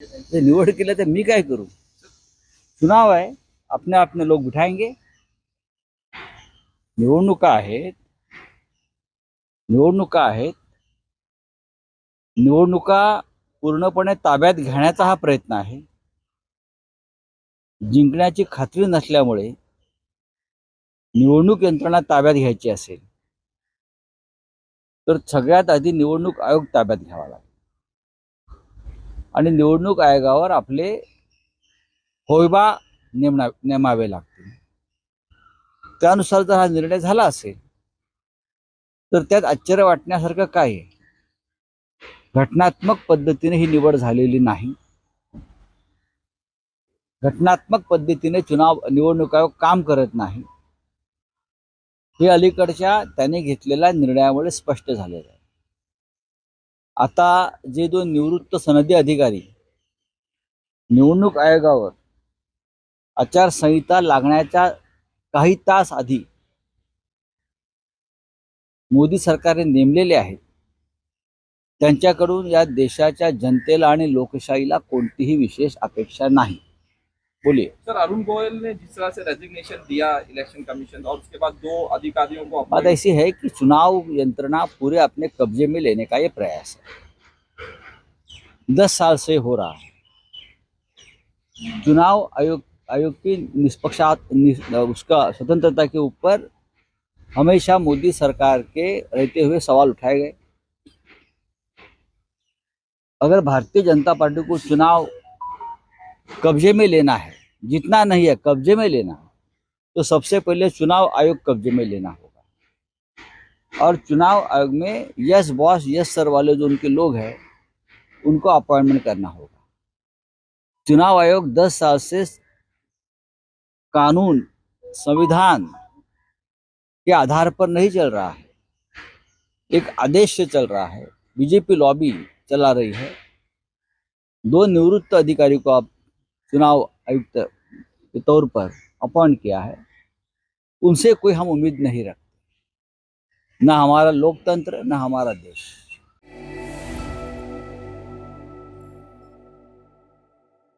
जर निवड केलं तर मी काय करू? चुनाव आहे आपने आपने लोक बिठाएंगे। निवडणुका आहेत निवडणुका आहेत निवडणुका पूर्णपणे ताब्यात घेण्याचा हा प्रयत्न आहे. जिंकण्याची खात्री नसल्यामुळे निवडणूक यंत्रणा ताब्यात घ्यायची असेल तर सगळ्यात आधी निवडणूक आयोग ताब्यात घ्यावा लागेल. आणि निवडणूक आयोगावर आपले होयबा नेमणा नेमावे लागतील. त्यानुसार जर हा निर्णय झाला असेल तर त्यात आश्चर्य वाटण्यासारखं काय आहे? घटनात्मक पद्धतीने ही निवड झालेली नाही. घटनात्मक पद्धतीने चुनाव निवडणूक आयोग काम करत नाही. हे अलीकडच्या त्याने घेतलेल्या निर्णयामुळे स्पष्ट झालेलं आहे. आता जे दोन निवृत्त सनदी अधिकारी निवडणूक आयोगावर आचारसंहिता लागण्याच्या काही तास आधी मोदी सरकारने नेमलेले आहेत त्यांच्याकडून या देशाच्या जनतेला आणि लोकशाहीला कोणतीही विशेष अपेक्षा नाही. बोलिए। सर अरुण गोयल ने जिस तरह से रेजिग्नेशन दिया इलेक्शन कमीशन और उसके बाद दो अधिकारियों को बात ऐसी है कि चुनाव यंत्रणा पूरे अपने कब्जे में लेने का ये प्रयास है। दस साल से हो रहा है। चुनाव आयोग आयोग की निष्पक्षात निस- उसका स्वतंत्रता के ऊपर हमेशा मोदी सरकार के रहते हुए सवाल उठाए गए। अगर भारतीय जनता पार्टी को चुनाव कब्जे में लेना है, जितना नहीं है कब्जे में लेना है तो सबसे पहले चुनाव आयोग कब्जे में लेना होगा। और चुनाव आयोग में यस बॉस यस सर वाले जो उनके लोग हैं, उनको अपॉइंटमेंट करना होगा। चुनाव आयोग 10 साल से कानून, संविधान के आधार पर नहीं चल रहा है। एक आदेश से चल रहा है, बीजेपी लॉबी चला रही है। दो निवृत्त अधिकारी को आप चुनाव आयुक्त के तौर पर अपॉइंट किया है उनसे कोई हम उम्मीद नहीं रखते। ना हमारा लोकतंत्र ना हमारा देश।